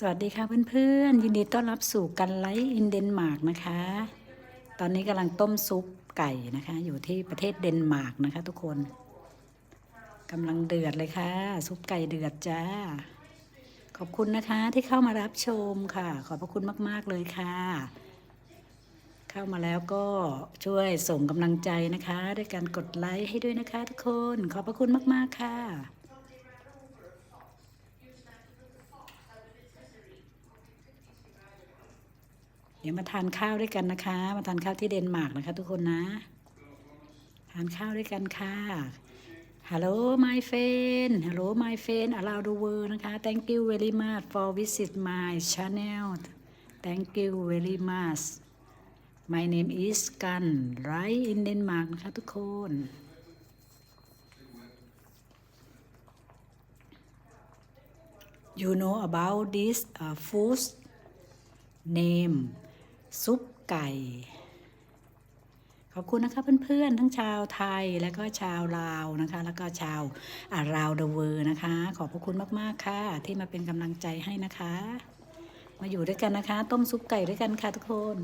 สวัสดีค่ะเพื่อนๆ ยินดีต้อนรับสู่กันไลฟ์อินเดนมาร์กนะคะ ตอนนี้กำลังต้มซุปไก่นะคะ อยู่ที่ประเทศเดนมาร์กนะคะ ทุกคนกำลังเดือดเลยค่ะ ซุปไก่เดือดจ้า ขอบคุณนะคะที่เข้ามารับชมค่ะ ขอบพระคุณมากๆเลยค่ะ เข้ามาแล้วก็ช่วยส่งกำลังใจนะคะ ด้วยการกดไลค์ให้ด้วยนะคะ ทุกคน ขอบพระคุณมากๆค่ะ ดี๋ยวมาทานข้าวด้วยกันนะคะ มาทานข้าวที่เดนมาร์กนะคะ ทุกคนนะ ทานข้าวด้วยกันค่ะ Hello my friend Hello my friend around the world นะคะ Thank you very much for visit my channel Thank you very much My name is Gan right in Denmark นะคะทุกคน You know about this uh, food name ซุปไก่ ขอบคุณนะคะเพื่อนๆ ทั้งชาวไทยและก็ชาวลาวนะคะ แล้วก็ชาวอาราวเดเวอร์นะคะ ขอบพระคุณมากๆค่ะ ที่มาเป็นกำลังใจให้นะคะ มาอยู่ด้วยกันนะคะ ต้มซุปไก่ด้วยกันค่ะทุกคน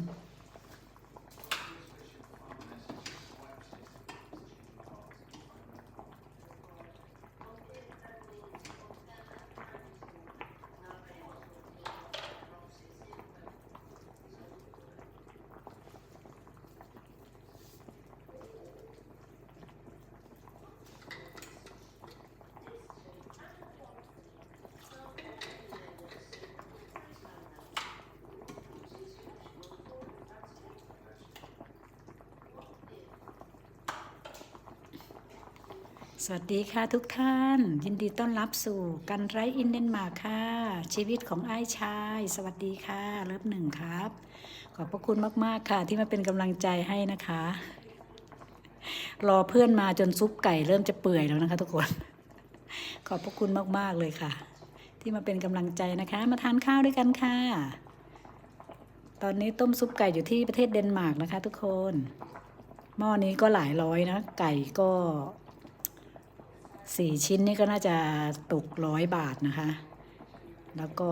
สวัสดีค่ะทุกท่าน ยินดีต้อนรับสู่กันไรอินเดนมาค่ะ ชีวิตของไอ้ชาย สวัสดีค่ะ เลิฟหนึ่งครับ ขอบพระคุณมาก ๆ ค่ะ ที่มาเป็นกำลังใจให้นะคะ รอเพื่อนมาจนซุปไก่เริ่มจะเปื่อยแล้วนะคะ ทุกคน ขอบพระคุณมาก ๆ เลยค่ะ ที่มาเป็นกำลังใจนะคะ มาทานข้าวด้วยกันค่ะ ตอนนี้ต้มซุปไก่อยู่ที่ประเทศเดนมาร์กนะคะ ทุกคนหม้อนี้ก็หลายร้อยนะ ไก่ก็ สี่ชิ้นนี่ก็น่าจะตกร้อยบาทนะคะ แล้วก็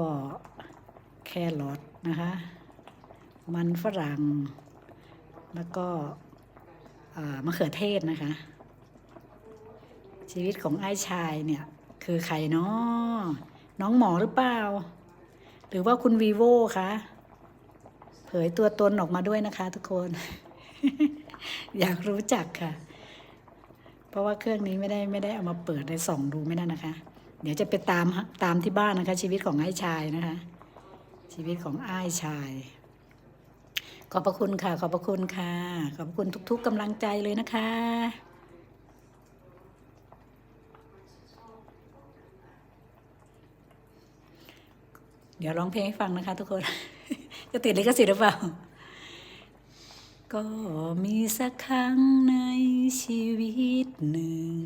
แครอทนะคะ มันฝรั่ง แล้วก็มะเขือเทศนะคะ ชีวิตของไอ้ชายเนี่ย คือใครเนาะน้องหมอหรือเปล่า หรือว่าคุณวีโวคะเผยตัวตนออกมาด้วยนะคะทุกคน อยากรู้จักค่ะ เพราะว่าเครื่องนี้ไม่ได้ไม่ได้เอามาเปิดในส่องดูไม่ได้นะคะ เดี๋ยวจะไปตามตามที่บ้านนะคะ ชีวิตของไอ้ชายนะคะ ชีวิตของไอ้ชาย ขอบพระคุณค่ะ ขอบพระคุณค่ะ ขอบพระคุณทุก ๆกำลังใจเลยนะคะเดี๋ยวร้องเพลงให้ฟังนะคะทุกคน จะติดลิขสิทธิ์หรือเปล่า ก็มีสักครั้งในชีวิตหนึ่ง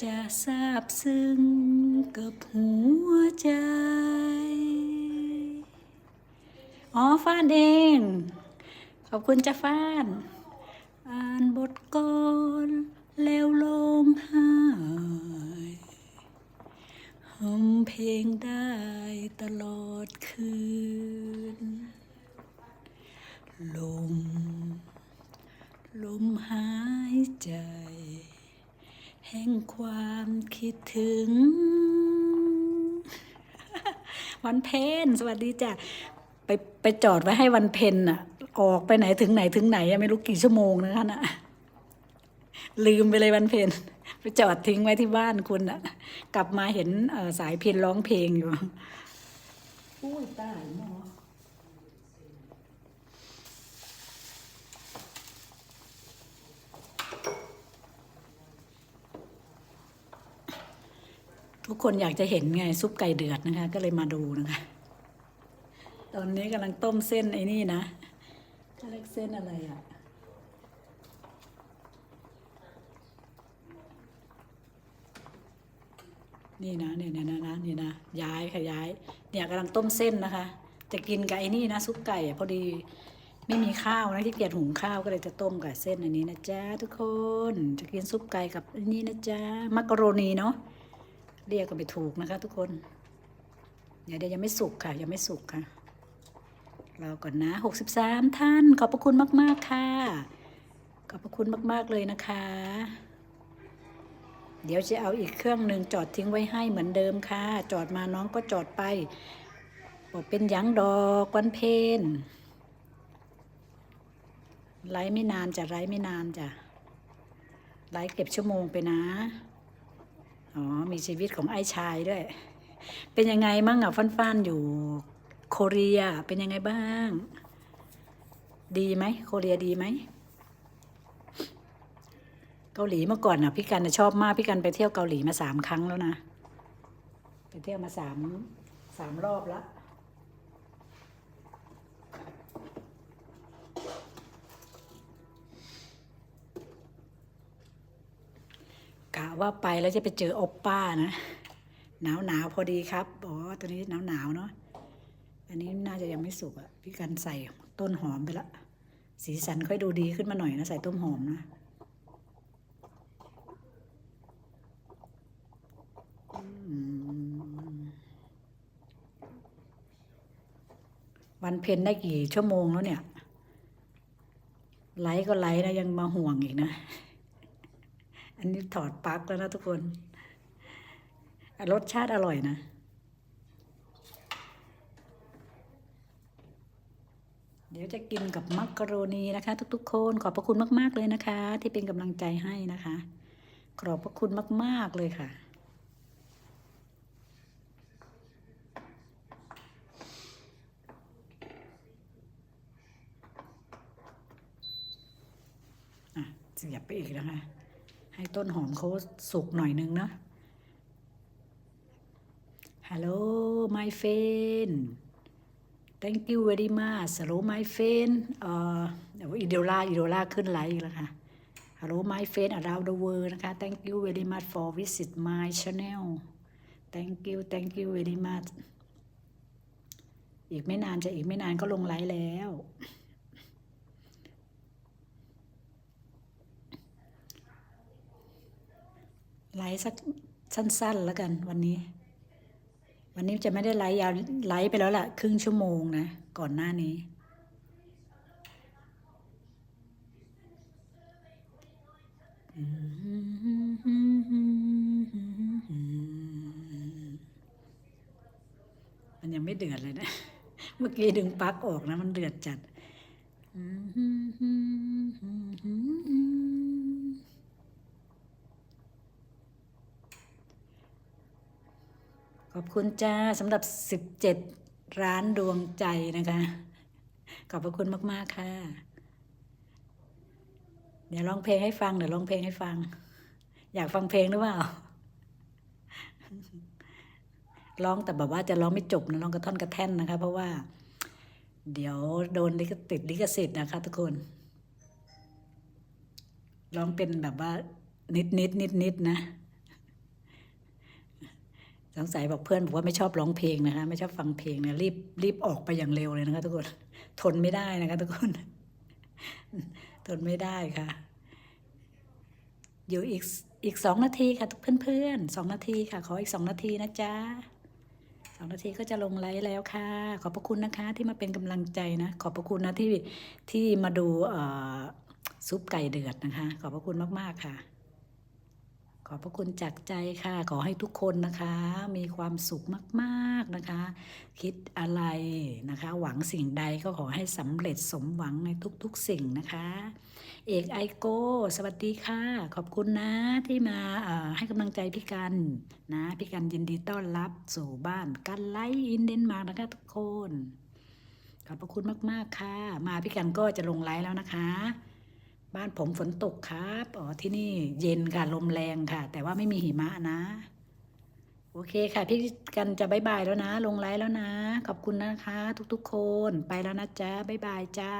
จะซาบซึ้งกับหัวใจ อ๋อฟ้านเอง ขอบคุณจ้าฟ้าน อ่านบทกรแล้วลงไห้หมเพลงได้ตลอดคืน ลม ลมหายใจ แห่งความคิดถึง วันเพ็ญสวัสดีจ้ะ ไปไปจอดไว้ให้วันเพ็ญน่ะออกไปไหนถึงไหนถึงไหนอะไม่รู้กี่ชั่วโมงนะคะน่ะลืมไปเลยวันเพ็ญไปจอดทิ้งไว้ที่บ้านคุณน่ะกลับมาเห็นสายเพนร้องเพลงอยู่อุ้ยตายหมอ ทุกคนอยากจะเห็นไงซุปไก่เดือดนะคะ ก็เลยมาดูนะคะ ตอนนี้กำลังต้มเส้นไอ้นี่นะเขาเรียกเส้นอะไรอะนี่นะเนี่ยเนี่ยนะนะนี่นะย้ายค่ะย้าย เนี่ยกำลังต้มเส้นนะคะ จะกินกับไอ้นี่นะซุปไก่พอดีไม่มีข้าวนะที่เกียจหุงข้าวก็เลยจะต้มกับเส้นอันนี้นะจ๊ะทุกคนจะกินซุปไก่กับอันนี้นะจ๊ะมักกะโรนีเนาะ เรียกกันไปถูกนะคะทุกคนเดี๋ยวเดี๋ยวยังไม่สุกค่ะ ยังไม่สุกค่ะราก่อนนะ63ท่าน ขอบพระคุณมาก ๆ ค่ะ ขอบพระคุณมาก ๆ เลยนะคะ เดี๋ยวจะเอาอีกเครื่องหนึ่งจอดทิ้งไว้ให้เหมือนเดิมค่ะ จอดมาน้องก็จอดไปบอกเป็นยังดอกวันเพนไลฟ์ไม่นานจะไลฟ์ไม่นานจ้ะไลฟ์เก็บชั่วโมงไปนะ อ๋อ มีชีวิตของไอ้ชายด้วย เป็นยังไงมั่งอะฟันๆอยู่โคเรียเป็นยังไงบ้าง ดีไหมโคเรียดีไหมเกาหลีเมื่อก่อนอะพี่กันน่ะชอบมากพี่กันไปเที่ยวเกาหลีมาสามครั้งแล้วนะไปเที่ยวมาสามสามรอบแล้ว ว่าไปแล้วจะไปเจอโอปป้านะหนาวหนาวพอดีครับอ๋อตัวนี้หนาวหนาวเนาะอันนี้น่าจะยังไม่สุกอะ่ะพี่กันใส่ต้นหอมไปละ สีสันค่อยดูดีขึ้นมาหน่อยนะ ใส่ต้นหอมนะวันเพ็ญได้กี่ชั่วโมงแล้วเนี่ย ไลฟ์ก็ไลฟ์นะยังมาห่วงอีกนะ อันนี้ถอดปลั๊กแล้วนะทุกคน รสชาติอร่อยนะเดี๋ยวจะกินกับมักกะโรนีนะคะ ทุกๆ คนขอบพระคุณมาก ๆ เลยนะคะ ที่เป็นกำลังใจให้นะคะ ขอบพระคุณมาก ๆ เลยค่ะอะเสียบไปอีกนะคะ ให้ต้นหอมเขาสุกหน่อยนึงนะ Hello my friend thank you very much hello my friend เอ่อเดี๋ยวอีเดล่าอีเดล่าขึ้นไลฟ์อีกแล้วค่ะ hello my friend around the world นะคะ thank you very much for visit my channel thank you thank you very much อีกไม่นานจะอีกไม่นานก็ลงไลฟ์แล้ว ไลฟ์สักสั้น ๆ แล้วกันวันนี้ วันนี้จะไม่ได้ไลฟ์ยาวไลฟ์ไปแล้วล่ะ ครึ่งชั่วโมงนะ ก่อนหน้านี้ มันยังไม่เดือดเลยนะ เมื่อกี้ดึงปลั๊กออกนะ มันเดือดจัดอบ คุณจ้าสำหรับ 17 ร้านดวงใจนะคะ ขอบพระคุณมาก ๆ ค่ะ เดี๋ยวร้องเพลงให้ฟัง เดี๋ยวร้องเพลงให้ฟัง อยากฟังเพลงหรือเปล่า ร้องแต่แบบว่าจะร้องไม่จบนะร้องกระท่อนกระแท่นนะคะ เพราะว่า เดี๋ยวโดนลิขติดลิขสิทธิ์นะคะ ทุกคน ร้องเป็นแบบว่านิดนิดนิดนิดนะ สงสัยบอกเพื่อนบอกว่าไม่ชอบร้องเพลงนะคะ ไม่ชอบฟังเพลงนะรีบรีบออกไปอย่างเร็วเลยนะคะ ทุกคนทนไม่ได้นะคะ ทุกคน ทนไม่ได้ค่ะ อยู่อีกอีกสองนาทีค่ะเพื่อนๆสองนาทีค่ะ ขออีกสองนาทีนะจ๊ะสองนาทีก็จะลงไลฟ์แล้วค่ะ ขอบพระคุณนะคะที่มาเป็นกำลังใจนะ ขอบพระคุณนะที่ที่มาดูซุปไก่เดือดนะคะ ขอบพระคุณมาก ๆ ค่ะ ขอบพระคุณจากใจค่ะ ขอให้ทุกคนนะคะ มีความสุขมากๆนะคะ คิดอะไรนะคะ หวังสิ่งใดก็ขอให้สำเร็จสมหวังในทุกๆสิ่งนะคะ เอกไอโก้ สวัสดีค่ะ ขอบคุณนะที่มาให้กำลังใจพี่กันนะ พี่กันยินดีต้อนรับสู่บ้านกันไลท์อินเดนมาร์กนะคะทุกคน ขอบพระคุณมากๆค่ะ มาพี่กันก็จะลงไลฟ์แล้วนะคะ บ้านผมฝนตกครับอ๋อที่นี่เย็นค่ะลมแรงค่ะ แต่ว่าไม่มีหิมะนะ โอเคค่ะ พี่กันจะบายบายแล้วนะ ลงไลฟ์แล้วนะ ขอบคุณนะคะ ทุกๆคนไปแล้วนะจ๊ะบายบายจ้า